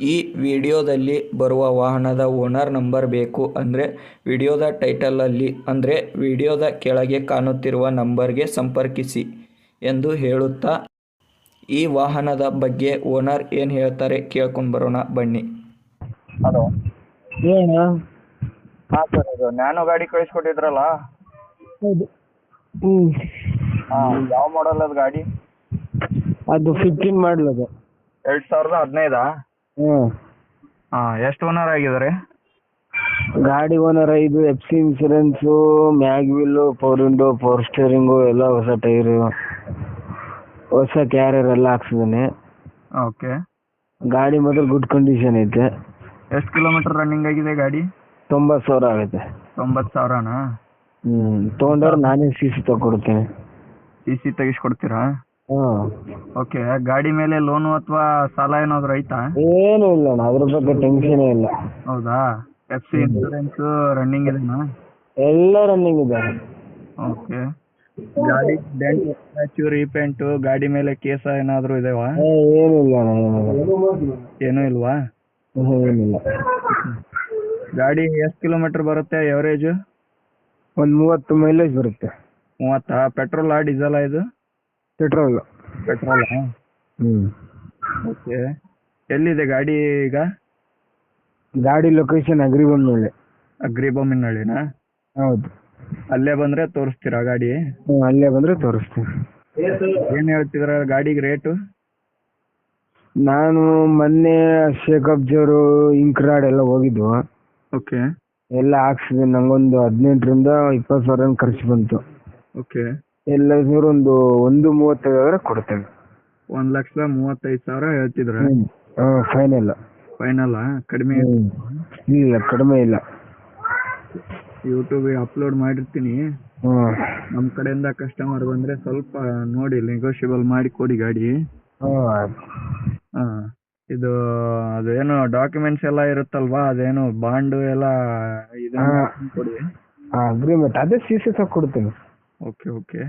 ಈ ವಿಡಿಯೋದಲ್ಲಿ ಬರುವ ವಾಹನದ ಓನರ್ ನಂಬರ್ ಬೇಕು ಅಂದರೆ ವಿಡಿಯೋದ ಟೈಟಲಲ್ಲಿ ಅಂದರೆ ವಿಡಿಯೋದ ಕೆಳಗೆ ಕಾಣುತ್ತಿರುವ ನಂಬರ್ಗೆ ಸಂಪರ್ಕಿಸಿ ಎಂದು ಹೇಳುತ್ತಾ ಈ ವಾಹನದ ಬಗ್ಗೆ ಓನರ್ ಏನು ಹೇಳ್ತಾರೆ ಕೇಳ್ಕೊಂಡು ಬರೋಣ ಬನ್ನಿ. ಹಲೋ. ಏನು? ಹಾಂ ಸರ್ ಇದು ನ್ಯಾನೋ ಗಾಡಿ ಕಳಿಸ್ಕೊಟ್ಟಿದ್ರಲ್ಲ? ಹೌದು. ಹ್ಞೂ ಹಾಂ ಯಾವ ಮಾಡಲ್ ಅದು ಗಾಡಿ? ಅದು ಫಿಫ್ಟೀನ್ ಅದು. ಎರಡು ಸಾವಿರದ ಹದಿನೈದಾ? ಹ್ಞೂ. ಆ ಎಷ್ಟು ಓನರ್ ಆಗಿದ್ದಾರೆ? ಗಾಡಿ ಓನರ್ ಐದು F C insurance mag wheel power window steering ಎಲ್ಲ ಹೊಸ ಟೈರು ಹೊಸ ಕ್ಯಾರಿಯರ್ ಎಲ್ಲ ಹಾಕ್ಸಿದ್ದೀನಿ. ಓಕೆ. ಗಾಡಿ ಮಾತ್ರ ಗುಡ್ ಕಂಡೀಷನ್ ಐತೆ. ಎಷ್ಟು ಕಿಲೋಮೀಟರ್ ರನ್ನಿಂಗ್ ಆಗಿದೆ ಗಾಡಿ? ತೊಂಬತ್ತು ಸಾವಿರ ಆಗುತ್ತೆ. ತೊಂಬತ್ತು ಸಾವಿರನಾ? ಹ್ಞೂ ತೊಗೊಂಡವ್ರು ನಾನೇ ಸಿ ಸಿ ತಗೊಡ್ತೀನಿ. ಸಿ ಸಿ ತೆಗಿಸ್ಕೊಡ್ತೀರಾ? ಹಾಂ. ಓಕೆ ಗಾಡಿ ಮೇಲೆ ಲೋನು ಅಥವಾ ಸಾಲ ಏನಾದ್ರು ಐತಾ? ಏನೂ ಇಲ್ಲ ಅಣ್ಣ ಅದ್ರ ಬಗ್ಗೆ ಟೆನ್ಷನ್ ಇಲ್ಲ. ಹೌದಾ? ಎಫ್ ಸಿ ಇನ್ಸೂರೆನ್ಸ್ ರನ್ನಿಂಗ್ ಇದೆನಾ? ಎಲ್ಲ ರನ್ನಿಂಗ್ ಇದೆ ಓಕೆ. ಗಾಡಿ ಡೆಂಟ್ ಸ್ಕ್ರ್ಯಾಚು ರೀಪೇಂಟ್ ಗಾಡಿ ಮೇಲೆ ಕೇಸ ಏನಾದರೂ ಇದಾವಾ? ಏ, ಏನಿಲ್ಲ ಅಣ್ಣ ಏನಿಲ್ಲ ಏನೂ ಇಲ್ವಾ? ಏನಿಲ್ಲ ಗಾಡಿ ಎಷ್ಟು ಕಿಲೋಮೀಟರ್ ಬರುತ್ತೆ ಎವರೇಜು ಒಂದು ಮೂವತ್ತು ಮೈಲೇಜ್ ಬರುತ್ತೆ. ಮೂವತ್ತಾ? ಪೆಟ್ರೋಲಾ ಡೀಸೆಲಾ ಇದು? ಪೆಟ್ರೋಲ್. ಪೆಟ್ರೋಲ್ ಹ್ಮ್. ಓಕೆ. ಎಲ್ಲಿದೆ ಗಾಡಿ ಈಗ? ಗಾಡಿ ಲೊಕೇಶನ್ ಅಗ್ರಿ ಬಂದ್ಮೇಲೆ ಅಗ್ರಿಬೊಮ್ಮಿನಹಳ್ಳಿನಾ ಹೌದು. ಅಲ್ಲೇ ಬಂದ್ರೆ ತೋರಿಸ್ತೀರಾ ಗಾಡಿ? ಹ್ಞೂ ಅಲ್ಲೇ ಬಂದ್ರೆ ತೋರಿಸ್ತೀನಿ. ಏನ್ ಹೇಳ್ತಿದ್ರ ಗಾಡಿಗೆ ರೇಟು? ನಾನು ಮೊನ್ನೆ ಶೇಖ್ ಅಬ್ಜರು ಇಂಕ್ರಾಡ್ ಎಲ್ಲ ಹೋಗಿದ್ವು ಓಕೆ. ಎಲ್ಲ ಹಾಕ್ಸಿದೆ ನಂಗೊಂದು ಹದಿನೆಂಟರಿಂದ ಇಪ್ಪತ್ತು ಸಾವಿರ ಖರ್ಚು ಬಂತು. ಓಕೆ. ಎಲ್ಲ ಸೇರಿ ಒಂದು ಒಂದು ಮೂವತ್ತೈದು ಸಾವಿರ ಕೊಡ್ತೇನೆ ಒಂದ್ ಲಕ್ಷದ ಮೂವತ್ತೈದು ಸಾವಿರ ಹೇಳ್ತಿದ್ರ? ಹಾಂ ಫೈನಲ್ ಫೈನಲ್ಲ ಕಡಿಮೆ ಇಲ್ಲ ಕಡಿಮೆ ಇಲ್ಲ. ಯೂಟ್ಯೂಬ್ ಅಪ್ಲೋಡ್ ಮಾಡಿರ್ತೀನಿ. ನಮ್ ನಮ್ಮ ಕಡೆಯಿಂದ ಕಸ್ಟಮರ್ ಬಂದ್ರೆ ಸ್ವಲ್ಪ ನೋಡಿ ನೆಗೋಷಿಯಬಲ್ ಮಾಡಿ ಕೊಡಿ ಗಾಡಿ. ಹಾಂ. ಇದು ಅದೇನು ಡಾಕ್ಯುಮೆಂಟ್ಸ್ ಎಲ್ಲ ಇರುತ್ತಲ್ವಾ? ಅದೇನು ಬಾಂಡ್ ಎಲ್ಲ ಇದನ್ನ ಹಾ. ಕೊಡಿ. ಅಗ್ರಿಮೆಂಟ್ ಅದೇ ಸಿ ಸಿ ಕೊಡ್ತೀನಿ. Okay okay